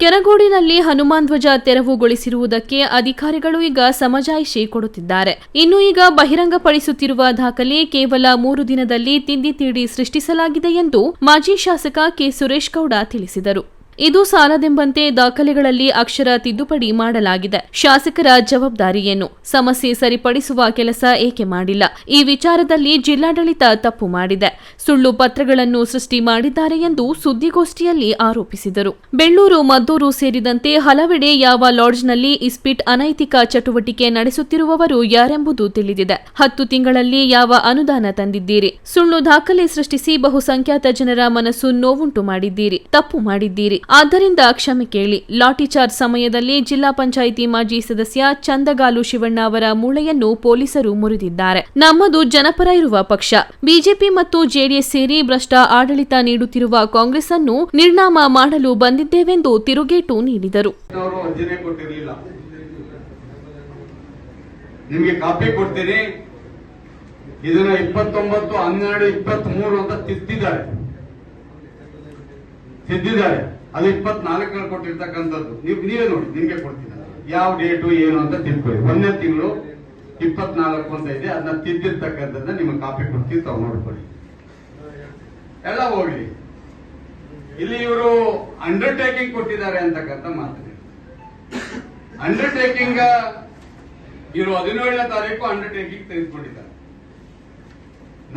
ಕೆರಗೋಡಿನಲ್ಲಿ ಹನುಮಾನ್ ಧ್ವಜ ತೆರವುಗೊಳಿಸಿರುವುದಕ್ಕೆ ಅಧಿಕಾರಿಗಳು ಈಗ ಸಮಜಾಯಿಷಿ ಕೊಡುತ್ತಿದ್ದಾರೆ. ಇನ್ನು ಈಗ ಬಹಿರಂಗಪಡಿಸುತ್ತಿರುವ ದಾಖಲೆ ಕೇವಲ ಮೂರು ದಿನದಲ್ಲಿ ತಿಂಡಿ ತೀಡಿ ಸೃಷ್ಟಿಸಲಾಗಿದೆ ಎಂದು ಮಾಜಿ ಶಾಸಕ ಕೆ. ಸುರೇಶ್ ಗೌಡ ತಿಳಿಸಿದರು. ಇದು ಸಾಲದೆಂಬಂತೆ ದಾಖಲೆಗಳಲ್ಲಿ ಅಕ್ಷರ ತಿದ್ದುಪಡಿ ಮಾಡಲಾಗಿದೆ. ಶಾಸಕರ ಜವಾಬ್ದಾರಿಯನ್ನು ಸಮಸ್ಯೆ ಸರಿಪಡಿಸುವ ಕೆಲಸ ಏಕೆ ಮಾಡಿಲ್ಲ? ಈ ವಿಚಾರದಲ್ಲಿ ಜಿಲ್ಲಾಡಳಿತ ತಪ್ಪು ಮಾಡಿದೆ. ಸುಳ್ಳು ಪತ್ರಗಳನ್ನು ಸೃಷ್ಟಿ ಮಾಡಿದ್ದಾರೆ ಎಂದು ಸುದ್ದಿಗೋಷ್ಠಿಯಲ್ಲಿ ಆರೋಪಿಸಿದರು. ಬೆಳ್ಳೂರು, ಮದ್ದೂರು ಸೇರಿದಂತೆ ಹಲವೆಡೆ ಯಾವ ಲಾಡ್ಜ್ನಲ್ಲಿ ಇಸ್ಪಿಟ್ ಅನೈತಿಕ ಚಟುವಟಿಕೆ ನಡೆಸುತ್ತಿರುವವರು ಯಾರೆಂಬುದು ತಿಳಿದಿದೆ. ಹತ್ತು ತಿಂಗಳಲ್ಲಿ ಯಾವ ಅನುದಾನ ತಂದಿದ್ದೀರಿ? ಸುಳ್ಳು ದಾಖಲೆ ಸೃಷ್ಟಿಸಿ ಬಹುಸಂಖ್ಯಾತ ಜನರ ಮನಸ್ಸು ನೋವುಂಟು ಮಾಡಿದ್ದೀರಿ. ತಪ್ಪು ಮಾಡಿದ್ದೀರಿ. ಆದ್ದರಿಂದ ಕ್ಷಮೆ ಕೇಳಿ. ಲಾಠಿಚಾರ್ಜ್ ಸಮಯದಲ್ಲಿ ಜಿಲ್ಲಾ ಪಂಚಾಯಿತಿ ಮಾಜಿ ಸದಸ್ಯ ಚಂದಗಾಲು ಶಿವಣ್ಣ ಅವರ ಮೂಳೆಯನ್ನು ಪೊಲೀಸರು ಮುರಿದಿದ್ದಾರೆ. ನಮ್ಮದು ಜನಪರ ಇರುವ ಪಕ್ಷ. ಬಿಜೆಪಿ ಮತ್ತು ಜೆಡಿಎಸ್ ಸೇರಿ ಭ್ರಷ್ಟ ಆಡಳಿತ ನೀಡುತ್ತಿರುವ ಕಾಂಗ್ರೆಸ್ ಅನ್ನು ನಿರ್ನಾಮ ಮಾಡಲು ಬಂದಿದ್ದೇವೆಂದು ತಿರುಗೇಟು ನೀಡಿದರು. ನಿಮ್ಗೆ ಕಾಪಿ ಕೊಡ್ತೀನಿ. ಇದನ್ನ ಇಪ್ಪತ್ತೊಂಬತ್ತು, ಹನ್ನೆರಡು ಇಪ್ಪತ್ತ್ ಮೂರು ಅಂತ ತಿದ್ದಿದ್ದಾರೆ. ತಿದ್ದಿದ್ದಾರೆ ಅದು ಇಪ್ಪತ್ನಾಲ್ಕರಲ್ಲಿ ಕೊಟ್ಟಿರ್ತಕ್ಕಂಥದ್ದು. ನೀವು ನೀವೇ ನೋಡಿ, ನಿಮ್ಗೆ ಕೊಡ್ತೀನಿ. ಯಾವ ಡೇಟು ಏನು ಅಂತ ತಿಳ್ಕೊಳ್ಳಿ. ಒಂದನೇ ತಿಂಗಳು ಇಪ್ಪತ್ನಾಲ್ಕು ಅಂತ ಇದೆ. ಅದನ್ನ ತಿದ್ದಿರ್ತಕ್ಕಂಥದ್ದನ್ನ ನಿಮಗೆ ಕಾಪಿ ಕೊಡ್ತೀವಿ, ತಾವು ನೋಡ್ಕೊಳ್ಳಿ. ಎಲ್ಲ ಹೋಗ್ಲಿ. ಇಲ್ಲಿ ಇವರು ಅಂಡರ್ಟೇಕಿಂಗ್ ಕೊಟ್ಟಿದ್ದಾರೆ ಅಂತಕ್ಕಂಥ ಮಾತಿದೆ ಅಂಡರ್ಟೇಕಿಂಗ್ ಇವರು ಹದಿನೇಳನೇ ತಾರೀಕು ಅಂಡರ್ಟೇಕಿಂಗ್ ತೆಗೆದುಕೊಂಡಿದ್ದಾರೆ.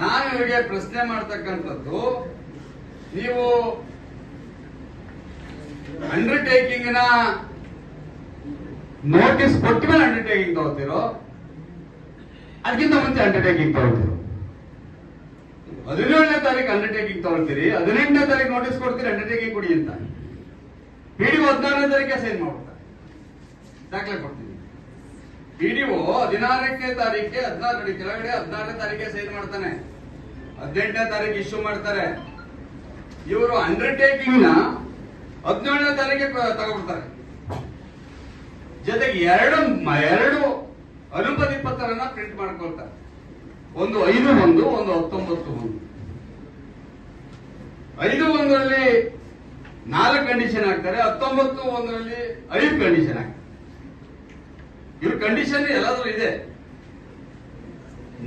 ನಾನು ಇವರಿಗೆ ಪ್ರಶ್ನೆ ಮಾಡ್ತಕ್ಕಂಥದ್ದು, ನೀವು ಅಂಡರ್ಟೇಕಿಂಗ್ನ ನೋಟಿಸ್ ಕೊಟ್ಟ ಮೇಲೆ ಅಂಡರ್ಟೇಕಿಂಗ್ ತಗೋತಿರೋ, ಅದಕ್ಕಿಂತ ಮುಂಚೆ ಅಂಡರ್ಟೇಕಿಂಗ್ ತಗೋತಿರೋ. ಹದಿನೇಳನೇ ತಾರೀಕು ಅಂಡರ್ಟೇಕಿಂಗ್ ತಗೊಳ್ತೀರಿ, ಹದಿನೆಂಟನೇ ತಾರೀಕು ನೋಟಿಸ್ ಕೊಡ್ತೀರಿ ಅಂಡರ್ಟೇಕಿಂಗ್ ಕೊಡಿ ಅಂತ. ಪಿಡಿಒ ಹದಿನಾರನೇ ತಾರೀಕೆ ಸೈನ್ ಮಾಡ್ತಾರೆ ದಾಖಲೆ ಕೊಡ್ತೀನಿ ಪಿಡಿಒ ಹದಿನಾರನೇ ತಾರೀಕೆ ಹದಿನಾರು ಕೆಳಗಡೆ ಹದಿನಾರನೇ ತಾರೀಕೆ ಸೈನ್ ಮಾಡ್ತಾನೆ. ಹದಿನೆಂಟನೇ ತಾರೀಕು ಇಶ್ಯೂ ಮಾಡ್ತಾರೆ. ಇವರು ಅಂಡರ್ಟೇಕಿಂಗ್ನ ಹದಿನೇಳನೇ ತಾರೀಕೆ ತಗೊಳ್ತಾರೆ ಜೊತೆಗೆ ಎರಡು ಎರಡು ಅನುಮತಿ ಪತ್ರನ ಪ್ರಿಂಟ್ ಮಾಡ್ಕೊಳ್ತಾರೆ. ಒಂದು ಐದು ಒಂದು ಒಂದು ಹತ್ತೊಂಬತ್ತು ಒಂದು. ಐದು ಒಂದರಲ್ಲಿ ನಾಲ್ಕು ಕಂಡೀಷನ್ ಹಾಕ್ತಾರೆ, ಹತ್ತೊಂಬತ್ತು ಒಂದರಲ್ಲಿ ಐದು ಕಂಡೀಷನ್ ಹಾಕ್ತಾರೆ. ಇವ್ರ ಕಂಡೀಷನ್ ಎಲ್ಲಾದ್ರೂ ಇದೆ.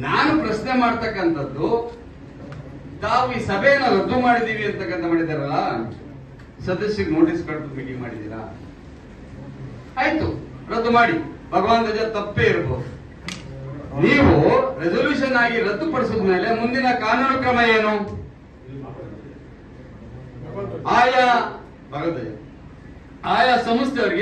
ನಾನು ಪ್ರಶ್ನೆ ಮಾಡ್ತಕ್ಕಂಥದ್ದು, ತಾವು ಈ ಸಭೆಯನ್ನು ರದ್ದು ಮಾಡಿದೀವಿ ಅಂತಕ್ಕಂಥ ಮಾಡಿದಾರಲ್ಲ ಸದಸ್ಯರಿಗೆ ನೋಟಿಸ್ ಕಟ್ಟು ಮೀಟಿಂಗ್ ಮಾಡಿದ್ದೀರಾ? ಆಯ್ತು, ರದ್ದು ಮಾಡಿ. ಭಗವಾನ್ ಧ್ವಜ ತಪ್ಪೇ ಇರಬಹುದು. ನೀವು ರೆಸೊಲ್ಯೂಷನ್ ಆಗಿ ರದ್ದುಪಡಿಸಿದ ಮೇಲೆ ಮುಂದಿನ ಕಾನೂನು ಕ್ರಮ ಏನು? ಆಯಾ ಭಗವಂತ ಆಯಾ ಸಂಸ್ಥೆಯವರಿಗೆ